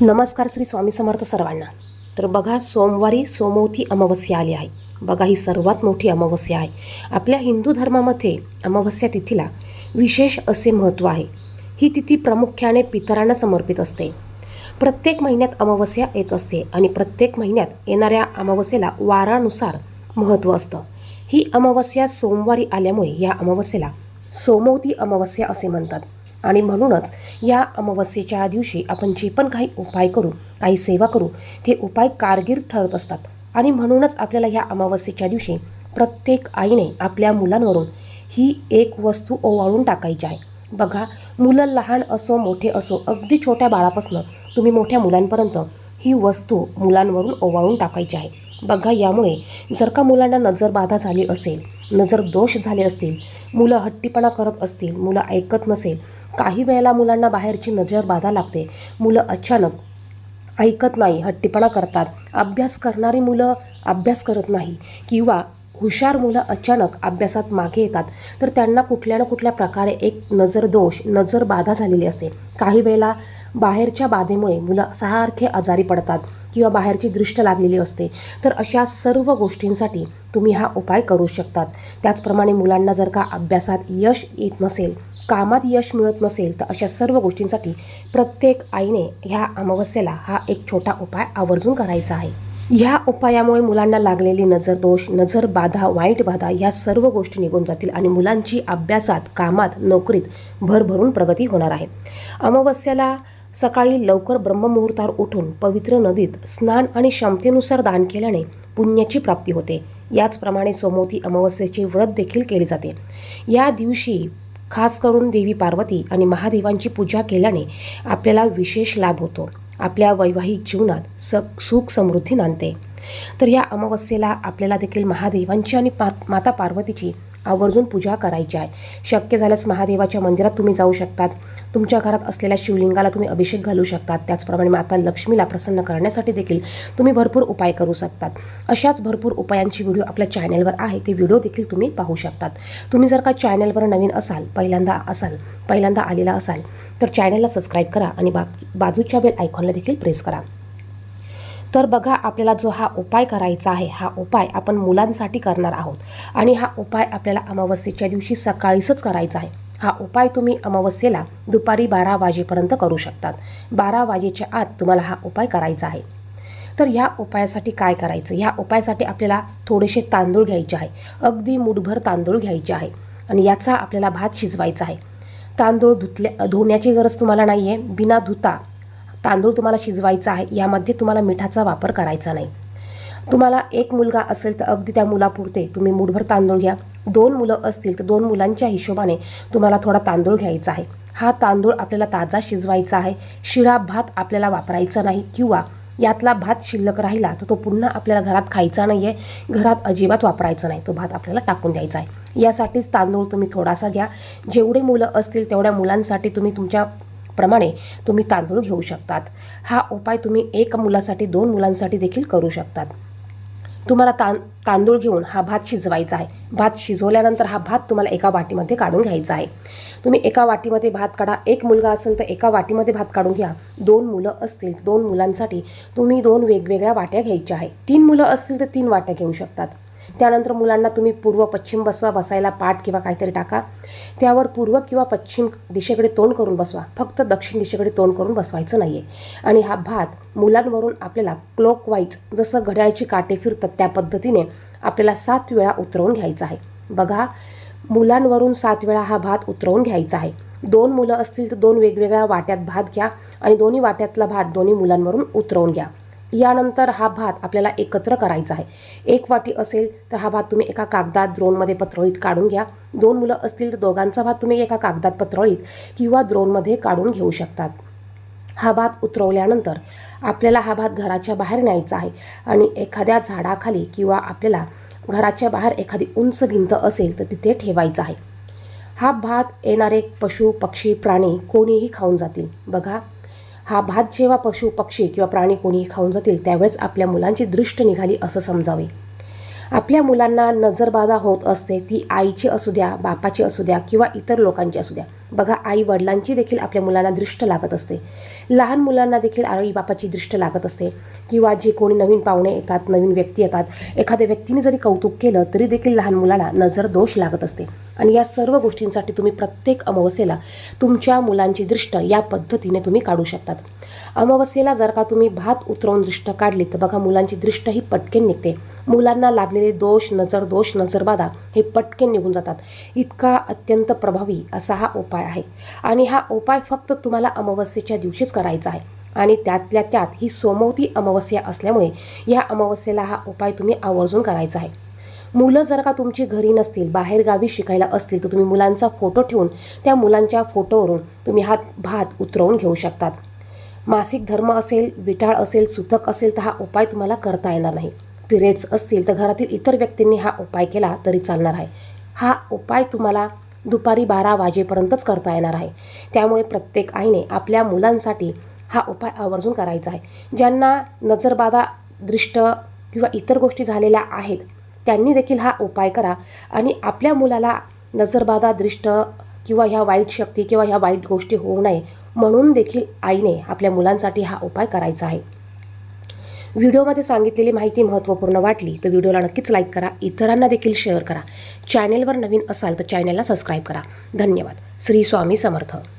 नमस्कार श्री स्वामी समर्थ सर्वांना. तर बघा सोमवारी सोमवती अमावस्या आली आहे. बघा ही सर्वात मोठी अमावस्या आहे. आपल्या हिंदू धर्मामध्ये अमावस्या तिथीला विशेष असे महत्त्व आहे. ही तिथी प्रामुख्याने पितरांना समर्पित असते. प्रत्येक महिन्यात अमावस्या येत असते आणि प्रत्येक महिन्यात येणाऱ्या अमावस्येला वारानुसार महत्त्व असतं. ही अमावस्या सोमवारी आल्यामुळे या अमावस्येला सोमवती अमावस्या असे म्हणतात. आणि म्हणूनच या अमावस्येच्या दिवशी आपण जे पण काही उपाय करू काही सेवा करू ते उपाय कारगीर ठरत असतात. आणि म्हणूनच आपल्याला ह्या अमावस्येच्या दिवशी प्रत्येक आईने आपल्या मुलांवरून ही एक वस्तू ओवाळून टाकायची आहे. बघा मुलं लहान असो मोठे असो अगदी छोट्या बाळापासून तुम्ही मोठ्या मुलांपर्यंत ही वस्तू मुलांवरून ओवाळून टाकायची आहे. बघा यामुळे जर का मुलांना नजरबाधा झाली असेल नजर दोष झाले असतील मुलं हट्टीपणा करत असतील मुलं ऐकत नसेल काही वेळेला मुलांना बाहेरची नजर बाधा लागते. मुलं अचानक ऐकत नाही हट्टीपणा करतात. अभ्यास करणारी मुलं अभ्यास करत नाही किंवा हुशार मुलं अचानक अभ्यासात मागे येतात. तर त्यांना कुठल्या ना कुठल्या प्रकारे एक नजर दोष नजर बाधा झालेली असते. काही वेळेला बाहेरच्या बाधेमुळे मुलं सारखे आजारी पडतात किंवा बाहेरची दृष्ट लागलेली असते. तर अशा सर्व गोष्टींसाठी तुम्ही हा उपाय करू शकतात. त्याचप्रमाणे मुलांना जर का अभ्यासात यश येत नसेल कामात यश मिळत नसेल तर अशा सर्व गोष्टींसाठी प्रत्येक आईने ह्या अमावस्येला हा एक छोटा उपाय आवर्जून करायचा आहे. ह्या उपायामुळे मुलांना लागलेली नजर दोष नजर बाधा वाईट बाधा या सर्व गोष्टी निघून जातील आणि मुलांची अभ्यासात कामात नोकरीत भरभरून प्रगती होणार आहे. अमावस्याला सकाळी लवकर ब्रह्ममुहूर्तावर उठून पवित्र नदीत स्नान आणि क्षमतेनुसार दान केल्याने पुण्याची प्राप्ती होते. याचप्रमाणे सोमवती अमावस्येचे व्रत देखील केले जाते. या दिवशी खास करून देवी पार्वती आणि महादेवांची पूजा केल्याने आपल्याला विशेष लाभ होतो. आपल्या वैवाहिक जीवनात स सुख समृद्धी नांदते. तर या अमावस्येला आपल्याला देखील महादेवांची आणि पा माता पार्वतीची आवर्जून पूजा करायची आहे. शक्य झाल्यास महादेवाच्या मंदिरात तुम्ही जाऊ शकतात. तुमच्या घरात असलेल्या शिवलिंगाला तुम्ही अभिषेक घालू शकतात. त्याचप्रमाणे माता लक्ष्मीला प्रसन्न करण्यासाठी देखील तुम्ही भरपूर उपाय करू शकतात. अशाच भरपूर उपायांची व्हिडिओ आपल्या चॅनलवर आहे. ते व्हिडिओ देखील तुम्ही पाहू शकतात. तुम्ही जर का चॅनलवर नवीन असाल पहिल्यांदा असाल पहिल्यांदा आलेला असाल तर चॅनलला सबस्क्राईब करा आणि बा बाजूच्या बेल आयकॉनला देखील प्रेस करा. तर बघा आपल्याला जो हा उपाय करायचा आहे हा उपाय आपण मुलांसाठी करणार आहोत. आणि हा उपाय आपल्याला अमावस्येच्या दिवशी सकाळीच करायचा आहे. हा उपाय तुम्ही अमावस्येला दुपारी बारा वाजेपर्यंत करू शकतात. बारा वाजेच्या आत तुम्हाला हा उपाय करायचा आहे. तर ह्या उपायासाठी काय करायचं? ह्या उपायासाठी आपल्याला थोडेसे तांदूळ घ्यायचे आहे. अगदी मुठभर तांदूळ घ्यायचे आहे. आणि याचा आपल्याला भात शिजवायचा आहे. तांदूळ धुतल्या धुण्याची गरज तुम्हाला नाही आहे बिना धुता तांदूळ तुम्हाला शिजवायचा आहे यामध्ये तुम्हाला मिठाचा वापर करायचा नाही. तुम्हाला एक मुलगा असेल तर अगदी त्या मुलापुरते तुम्ही मुठभर तांदूळ घ्या. दोन मुलं असतील तर दोन मुलांच्या हिशोबाने तुम्हाला थोडा तांदूळ घ्यायचा आहे. हा तांदूळ आपल्याला ताजा शिजवायचा आहे. शिळा भात आपल्याला वापरायचा नाही किंवा यातला भात शिल्लक राहिला तर तो पुन्हा आपल्याला घरात खायचा नाही आहे घरात अजिबात वापरायचा नाही. तो भात आपल्याला टाकून द्यायचा आहे. यासाठीच तांदूळ तुम्ही थोडासा घ्या. जेवढे मुलं असतील तेवढ्या मुलांसाठी तुम्ही तुमच्या प्रमाणे तुम्ही तांदूळ घेऊ शकतात. हा उपाय तुम्ही एक मुलासाठी दोन मुलांसाठी देखील करू शकतात. तुम्हाला तां तांदूळ घेऊन हा भात शिजवायचा आहे. भात शिजवल्यानंतर हा भात तुम्हाला एका वाटीमध्ये काढून घ्यायचा आहे. तुम्ही एका वाटीमध्ये भात काढा. एक मुलगा असेल तर एका वाटीमध्ये भात काढून घ्या. दोन मुलं असतील दोन मुलांसाठी तुम्ही दोन वेगवेगळ्या वाट्या घ्यायच्या आहे. तीन मुलं असतील तर तीन वाट्या घेऊ शकतात. त्यानंतर मुलांना तुम्ही पूर्व पश्चिम बसवा बसायला पाठ किंवा काहीतरी टाका. त्यावर पूर्व किंवा पश्चिम दिशेकडे तोंड करून बसवा. फक्त दक्षिण दिशेकडे तोंड करून बसवायचं नाही आहे आणि हा भात मुलांवरून आपल्याला क्लॉकवाईज जसं घड्याळची काटे फिरतात त्या पद्धतीने आपल्याला सात वेळा उतरवून घ्यायचा आहे. बघा मुलांवरून सात वेळा हा भात उतरवून घ्यायचा आहे. दोन मुलं असतील तर दोन वेगवेगळ्या वाट्यात भात घ्या आणि दोन्ही वाट्यातला भात दोन्ही मुलांवरून उतरवून घ्या. यानंतर हा भात आपल्याला एकत्र करायचा आहे. एक वाटी असेल तर हा भात तुम्ही एका कागदात द्रोणमध्ये पत्रळीत काढून घ्या. दोन मुलं असतील तर दोघांचा भात तुम्ही एका कागदात पत्रळीत किंवा द्रोणमध्ये काढून घेऊ शकतात. हा भात उतरवल्यानंतर आपल्याला हा भात घराच्या बाहेर न्यायचा आहे आणि एखाद्या झाडाखाली किंवा आपल्याला घराच्या बाहेर एखादी उंच भिंत असेल तर तिथे ठेवायचा आहे. हा भात येणारे पशु पक्षी प्राणी कोणीही खाऊन जातील. बघा हा भात जेव्हा पशु पक्षी किंवा प्राणी कोणीही खाऊन जातील त्यावेळेस आपल्या मुलांची दृष्ट निघाली असं समजावे. आपल्या मुलांना नजरबाधा होत असते ती आईची असू द्या बापाची असू द्या किंवा इतर लोकांची असू द्या. बघा आई वडिलांची देखील आपल्या मुलांना दृष्ट लागत असते. लहान मुलांना देखील आई बापाची दृष्ट लागत असते. किंवा जे कोणी नवीन पाहुणे येतात नवीन व्यक्ती येतात एखाद्या व्यक्तीने जरी कौतुक केलं तरी देखील लहान मुलाला नजर दोष लागत असते. आणि या सर्व गोष्टींसाठी तुम्ही प्रत्येक अमावस्येला तुमच्या मुलांची दृष्ट या पद्धतीने तुम्ही काढू शकतात. अमावस्येला जर का तुम्ही भात उतरवून दृष्ट काढली तर बघा मुलांची दृष्ट ही पटकेन निघते. मुलांना लागलेले दोष नजर दोष नजरबाधा हे पटकेन निघून जातात. इतका अत्यंत प्रभावी असा हा उपाय आहे. आणि हा उपाय फक्त तुम्हाला अमावस्येच्या दिवशीच करायचा आहे. आणि त्यातल्या त्यात ही सोमवती अमावस्या असल्यामुळे या अमावस्येला हा उपाय तुम्ही आवर्जून करायचा आहे. मुलं जर का तुमची घरी नसतील बाहेर गावी शिकायला असतील तर तुम्ही मुलांचा फोटो ठेवून त्या मुलांच्या फोटोवरून तुम्ही हा भात उतरवून घेऊ शकतात. मासिक धर्म असेल विटाळ असेल सुतक असेल तर हा उपाय तुम्हाला करता येणार नाही. पिरियड्स असतील तर घरातील इतर व्यक्तींनी हा उपाय केला तरी चालणार आहे. हा उपाय तुम्हाला दुपारी बारा वाजेपर्यंतच करता येणार आहे. त्यामुळे प्रत्येक आईने आपल्या मुलांसाठी हा उपाय आवर्जून करायचा आहे. ज्यांना नजरबाधा दृष्ट किंवा इतर गोष्टी झालेल्या आहेत त्यांनी देखील हा उपाय करा. आणि आपल्या मुलाला नजरबाधा दृष्ट किंवा ह्या वाईट शक्ती किंवा ह्या वाईट गोष्टी होऊ नये म्हणून देखील आईने आपल्या मुलांसाठी हा उपाय करायचा आहे. व्हिडिओमध्ये सांगितलेली माहिती महत्त्वपूर्ण वाटली तर व्हिडिओला नक्कीच लाईक करा. इतरांना देखील शेअर करा. चॅनेलवर नवीन असाल तर चॅनेलला सबस्क्राईब करा. धन्यवाद. श्री स्वामी समर्थ.